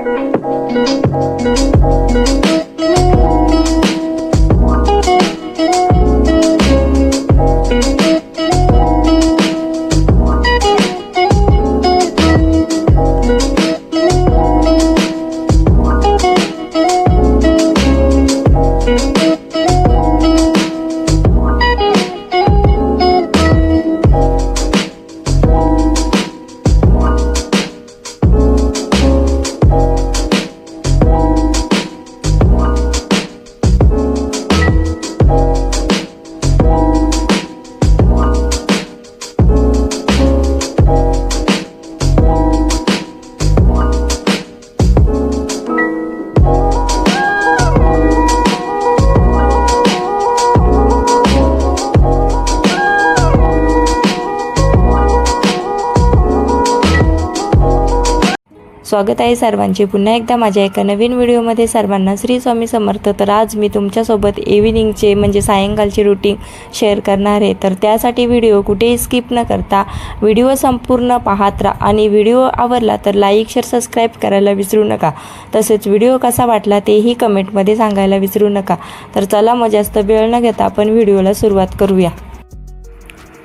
Thank you. स्वागत आहे सर्वांचे. पुन्हा एकदा माझ्या एका नवीन व्हिडिओमध्ये सर्वांना श्री स्वामी समर्थ. तर आज मी तुमच्यासोबत इव्हिनिंगचे म्हणजे सायंकाळचे रुटीन शेअर करणार आहे. तर त्यासाठी व्हिडिओ कुठेही स्किप न करता व्हिडिओ संपूर्ण पाहत राहा. आणि व्हिडिओ आवडला तर लाईक शेअर सबस्क्राईब करायला विसरू नका. तसेच व्हिडिओ कसा वाटला तेही कमेंटमध्ये सांगायला विसरू नका. तर चला मग जास्त वेळ न घेता आपण व्हिडिओला सुरुवात करूया.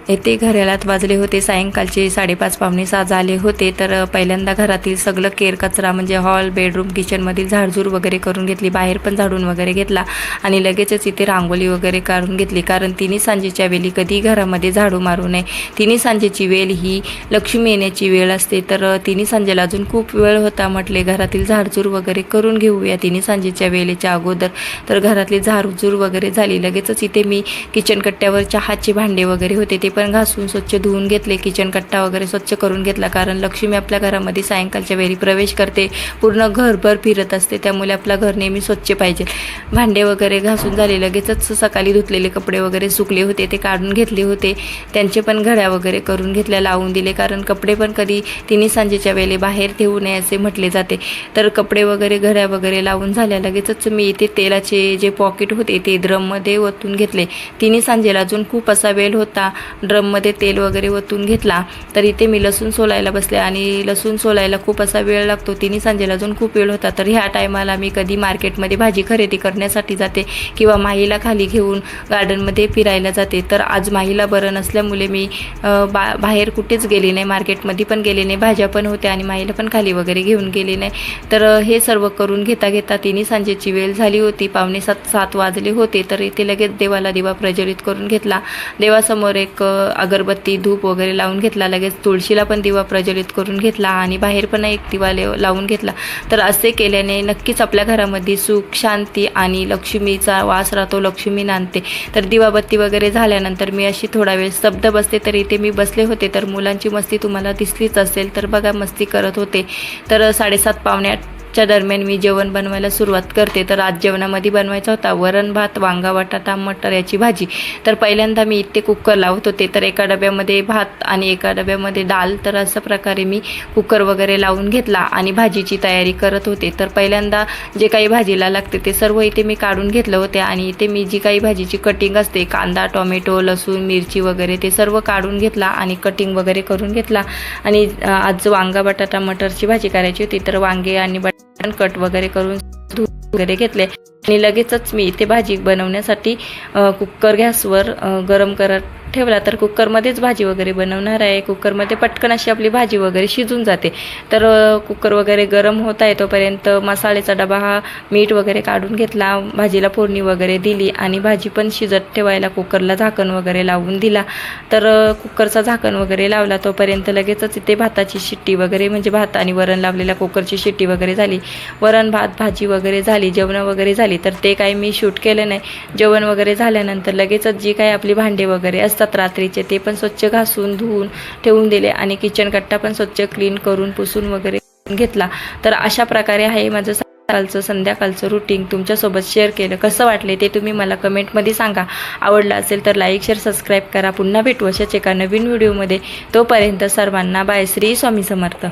येथे घरालात वाजले होते. सायंकाळचे साडेपाच पावणे सहा झाले होते. तर पहिल्यांदा घरातील सगळं केर कचरा म्हणजे हॉल बेडरूम किचनमधील झाडझूड वगैरे करून घेतली. बाहेर पण झाडून वगैरे घेतला. आणि लगेचच इथे रांगोळी वगैरे काढून घेतली. कारण तिन्ही सांजेच्या वेळी कधी घरामध्ये झाडू मारू नये. तिन्ही सांजेची वेळ ही लक्ष्मी येण्याची वेळ असते. तर तिन्ही सांजेला अजून खूप वेळ होता म्हटले. घरातील झाडझूड वगैरे करून घेऊया तिन्ही सांजेच्या वेळेच्या अगोदर. तर घरातली झाडझूड वगैरे झाली. लगेचच इथे मी किचन कट्ट्यावर चहाचे भांडे वगैरे होते ते पण घासून स्वच्छ धुवून घेतले किचन कट्टा वगैरे स्वच्छ करून घेतला. कारण लक्ष्मी आपल्या घरामध्ये सायंकाळच्या वेळी प्रवेश करते. पूर्ण घरभर फिरत असते. त्यामुळे आपला घर नेहमी स्वच्छ पाहिजे. भांडे वगैरे घासून झाले. लगेचच सकाळी धुतलेले कपडे वगैरे सुकले होते. ते काढून घेतले होते. त्यांचे पण घड्या वगैरे करून घेतल्या लावून दिले. कारण कपडे पण कधी तिने सांजेच्या वेळेला बाहेर ठेवू नये असे म्हटले जाते. तर कपडे वगैरे घड्या वगैरे लावून झाल्या. लगेचच मी इथे तेलाचे जे पॉकेट होते ते ड्रममध्ये ओतून घेतले. तिने सांजेला अजून खूप असा वेळ होता. ड्रममध्ये तेल वगैरे ओतून घेतला तर इथे मी लसूण सोलायला बसले आणि लसूण सोलायला खूप असा वेळ लागतो. तिन्ही सांजेला अजून खूप वेळ होता. तर ह्या टायमाला मी कधी मार्केटमध्ये भाजी खरेदी करण्यासाठी जाते किंवा माहीला खाली घेऊन गार्डनमध्ये फिरायला जाते. तर आज माहीला बरं नसल्यामुळे मी बा बाहेर कुठेच गेले नाही. मार्केटमध्ये पण गेले नाही. भाज्या पण होत्या आणि माहीला पण खाली वगैरे घेऊन गेले नाही. तर हे सर्व करून घेता घेता तिन्ही सांजेची वेळ झाली होती. पावणे सात सात वाजले होते. तर इथे लगेच देवाला दिवा प्रज्वलित करून घेतला. देवासमोर एक अगरबत्ती धूप वगैरे लावून घेतला लगेच तुळशीला पण दिवा प्रज्वलित करून घेतला आणि बाहेर पण एक दिवा लावून घेतला. तर असे केल्याने नक्कीच आपल्या घरामध्ये सुख शांती आणि लक्ष्मीचा वास राहतो लक्ष्मी नांदते. तर दिवाबत्ती वगैरे झाल्यानंतर मी अशी थोडा वेळ स्तब्ध बसते तर इथे मी बसले होते. तर मुलांची मस्ती तुम्हाला दिसलीच असेल. तर बघा मस्ती करत होते. तर साडेसात पावणे आठ च्या दरम्यान मी जेवण बनवायला सुरुवात करते. तर आज जेवणामध्ये बनवायचा होता वरण भात वांगा बटाटा मटर याची भाजी. तर पहिल्यांदा मी इथे कुकर लावत होते. तर एका डब्यामध्ये भात आणि एका डब्यामध्ये दाल तर अशा प्रकारे मी कुकर वगैरे लावून घेतला आणि भाजीची तयारी करत होते. तर पहिल्यांदा जे काही भाजीला लागते ते सर्व इथे मी काढून घेतलं होते आणि इथे मी जी काही भाजीची कटिंग असते कांदा टोमॅटो लसूण मिरची वगैरे ते सर्व काढून घेतला आणि कटिंग वगैरे करून घेतला. आणि आज वांगा बटाटा मटरची भाजी करायची होती. तर वांगे आणि बटा कट वगैरे करून धुवून वगैरे घेतले. आणि लगेचच मी इथे भाजी बनवण्यासाठी कुकर गॅसवर गरम करत ठेवला तर कुकरमध्येच भाजी वगैरे बनवणार आहे. कुकरमध्ये पटकन अशी आपली भाजी वगैरे शिजून जाते. तर कुकर वगैरे गरम होता आहे तोपर्यंत मसाल्याचा डबा हा मीठ वगैरे काढून घेतला. भाजीला फोडणी वगैरे दिली आणि भाजी पण शिजत ठेवायला कुकरला झाकण वगैरे लावून दिला. तर कुकरचा झाकण वगैरे लावला तोपर्यंत लगेचच इथे भाताची शिट्टी वगैरे म्हणजे भात आणि वरण लावलेल्या कुकरची शिट्टी वगैरे झाली. वरण भात भाजी वगैरे झाली जेवणं वगैरे झाली. तर ते काही मी शूट केलं नाही. जेवण वगैरे झाल्यानंतर लगेचच जी काही आपली भांडे वगैरे असतात रात्रीचे ते पण स्वच्छ घासून धुवून ठेवून दिले आणि किचन कट्टा पण स्वच्छ क्लीन करून पुसून वगैरे घेतला. तर अशा प्रकारे आहे माझं सकाळचं संध्याकाळचं रुटीन तुमच्यासोबत शेअर केलं. कसं वाटले ते तुम्ही मला कमेंटमध्ये सांगा. आवडलं असेल तर लाईक शेअर सबस्क्राईब करा. पुन्हा भेटू अशाच एका नवीन व्हिडिओमध्ये. तोपर्यंत सर्वांना बाय. श्री स्वामी समर्थ.